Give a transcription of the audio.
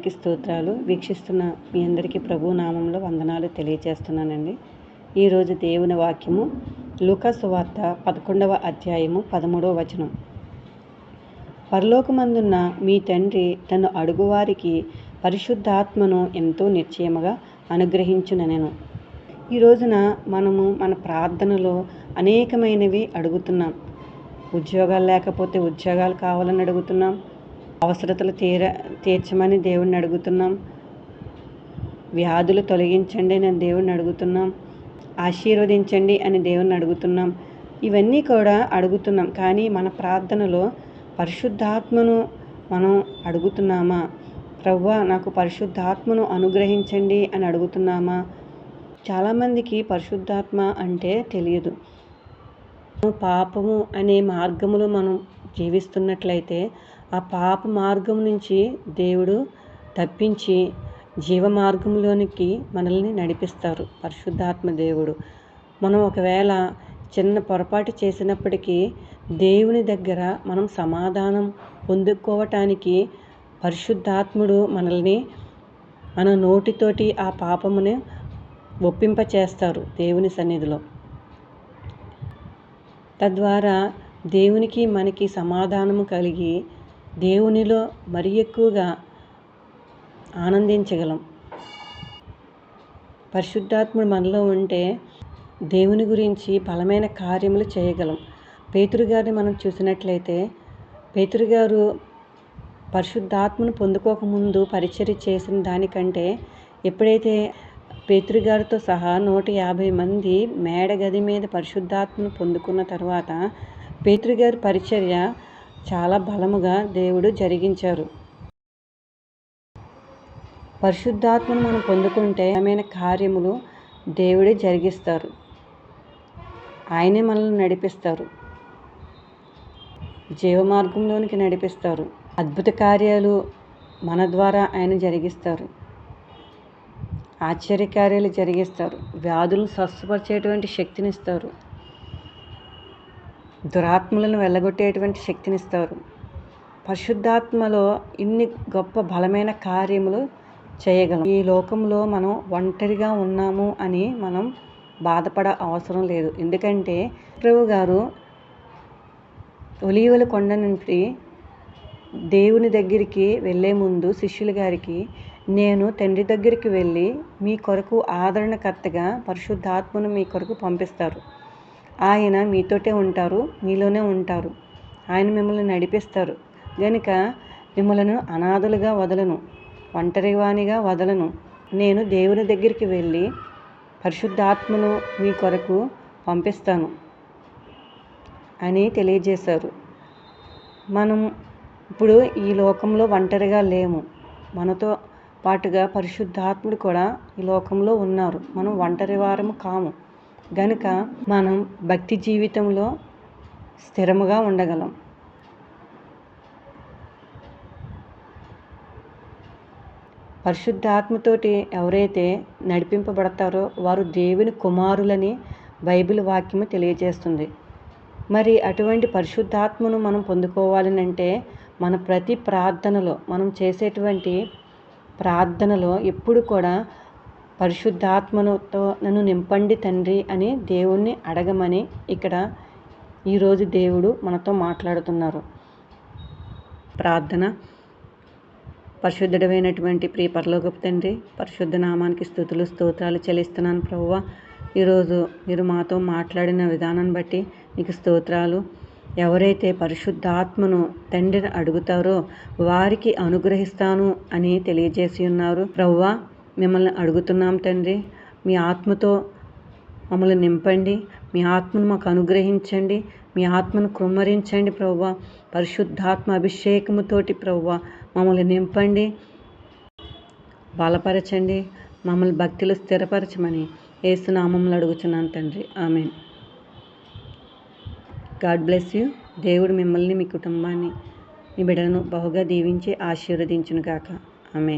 దేవునికి స్తోత్రాలు. వీక్షిస్తున్న మీ అందరికీ ప్రభు నామంలో వందనాలు తెలియజేస్తున్నానండి. ఈరోజు దేవుని వాక్యము లూకాసు వార్త పదకొండవ అధ్యాయము పదమూడవ వచనం. పరలోకమందున్న మీ తండ్రి తను అడుగువారికి పరిశుద్ధాత్మను ఎంతో నిశ్చయముగా అనుగ్రహించుననెను ఈ రోజున మనము మన ప్రార్థనలో అనేకమైనవి అడుగుతున్నాం. ఉద్యోగాలు లేకపోతే ఉద్యోగాలు కావాలని అడుగుతున్నాం. అవసరతలు తీర తీర్చమని దేవుణ్ణి అడుగుతున్నాం. వ్యాధులు తొలగించండి అని దేవుణ్ణి అడుగుతున్నాం. ఆశీర్వదించండి అని దేవుణ్ణి అడుగుతున్నాం. ఇవన్నీ కూడా అడుగుతున్నాం. కానీ మన ప్రార్థనలో పరిశుద్ధాత్మను మనం అడుగుతున్నామా? ప్రవ్వా నాకు పరిశుద్ధాత్మను అనుగ్రహించండి అని అడుగుతున్నామా? చాలామందికి పరిశుద్ధాత్మ అంటే తెలియదు. పాపము అనే మార్గములో మనం జీవిస్తున్నట్లయితే ఆ పాప మార్గం నుంచి దేవుడు తప్పించి జీవ మార్గంలోనికి మనల్ని నడిపిస్తారు. పరిశుద్ధాత్మ దేవుడు. మనం ఒకవేళ చిన్న పొరపాటు చేసినప్పటికీ దేవుని దగ్గర మనం సమాధానం పొందుకోవటానికి పరిశుద్ధాత్ముడు మనల్ని మన నోటితోటి ఆ పాపముని ఒప్పింపచేస్తారు దేవుని సన్నిధిలో. తద్వారా దేవునికి మనకి సమాధానము కలిగి దేవునిలో మరి ఎక్కువగా ఆనందించగలం. పరిశుద్ధాత్ముడు మనలో ఉంటే దేవుని గురించి బలమైన కార్యములు చేయగలం. పేతురుగారిని మనం చూసినట్లయితే పేతురుగారు పరిశుద్ధాత్మను పొందుకోకముందు పరిచర్య చేసిన దానికంటే ఎప్పుడైతే పేతురు గారితో సహా నూట యాభై మంది మేడ గది మీద పరిశుద్ధాత్మను పొందుకున్న తర్వాత పేతురు పరిచర్య చాలా బలముగా దేవుడు జరిగించారు. పరిశుద్ధాత్మను మనం పొందుకుంటే ఆమె కార్యములు దేవుడే జరిగిస్తారు. ఆయనే మనల్ని నడిపిస్తారు. జీవమార్గంలోనికి నడిపిస్తారు. అద్భుత కార్యాలు మన ద్వారా ఆయన జరిగిస్తారు. ఆశ్చర్యకార్యాలు జరిగిస్తారు. వ్యాధులను స్వస్థపరిచేటువంటి శక్తినిస్తారు దురాత్మలను వెళ్ళగొట్టేటువంటి శక్తినిస్తారు. పరిశుద్ధాత్మలో ఇన్ని గొప్ప బలమైన కార్యములు చేయగలం. ఈ లోకంలో మనం ఒంటరిగా ఉన్నాము అని మనం బాధపడ అవసరం లేదు. ఎందుకంటే ప్రభు గారు ఒలీవల కొండ నుండి దేవుని దగ్గరికి వెళ్ళే ముందు శిష్యుల గారికి నేను తండ్రి దగ్గరికి వెళ్ళి మీ కొరకు ఆదరణకర్తగా పరిశుద్ధాత్మను మీ కొరకు పంపిస్తారు. ఆయన మీతోటే ఉంటారు మీలోనే ఉంటారు. ఆయన మిమ్మల్ని నడిపిస్తారు. కనుక మిమ్మల్ని అనాథలుగా వదలను ఒంటరివాణిగా వదలను. నేను దేవుని దగ్గరికి వెళ్ళి పరిశుద్ధాత్మను మీ కొరకు పంపిస్తాను అని తెలియజేశారు. మనం ఇప్పుడు ఈ లోకంలో ఒంటరిగా లేము. మనతో పాటుగా పరిశుద్ధాత్ముడు కూడా ఈ లోకంలో ఉన్నారు. మనం ఒంటరి వారము కాము. గనుక మనం భక్తి జీవితంలో స్థిరముగా ఉండగలం. పరిశుద్ధాత్మతోటి ఎవరైతే నడిపింపబడతారో వారు దేవుని కుమారులని బైబిల్ వాక్యము తెలియజేస్తుంది. మరి అటువంటి పరిశుద్ధాత్మను మనం పొందుకోవాలని అంటే మన ప్రతి ప్రార్థనలో మనం చేసేటువంటి ప్రార్థనలో ఎప్పుడు కూడా పరిశుద్ధాత్మనుతో నన్ను నింపండి తండ్రి అని దేవుణ్ణి అడగమని ఇక్కడ ఈరోజు దేవుడు మనతో మాట్లాడుతున్నారు. ప్రార్థన. పరిశుద్ధుడమైనటువంటి ప్రియ పరలోకపు తండ్రి పరిశుద్ధ నామానికి స్థుతులు స్తోత్రాలు చెల్లిస్తున్నాను ప్రభువ. ఈరోజు మీరు మాతో మాట్లాడిన విధానాన్ని బట్టి మీకు స్తోత్రాలు. ఎవరైతే పరిశుద్ధాత్మను తండ్రిని అడుగుతారో వారికి అనుగ్రహిస్తాను అని తెలియజేసి ఉన్నారు. ప్రవ్వ మిమ్మల్ని అడుగుతున్నాం తండ్రి. మీ ఆత్మతో మమ్మల్ని నింపండి. మీ ఆత్మను మాకు అనుగ్రహించండి. మీ ఆత్మను కృమ్మరించండి ప్రవ్వ. పరిశుద్ధాత్మ అభిషేకముతోటి ప్రవ్వ మమ్మల్ని నింపండి. బలపరచండి. మమ్మల్ని భక్తిలో స్థిరపరచమని ఏసునామంలో అడుగుతున్నాను తండ్రి. ఆమె గాడ్ బ్లెస్ యూ. దేవుడు మిమ్మల్ని మీ కుటుంబాన్ని మీ బిడ్డలను బహుగా దీవించి ఆశీర్వదించును కాక ఆమె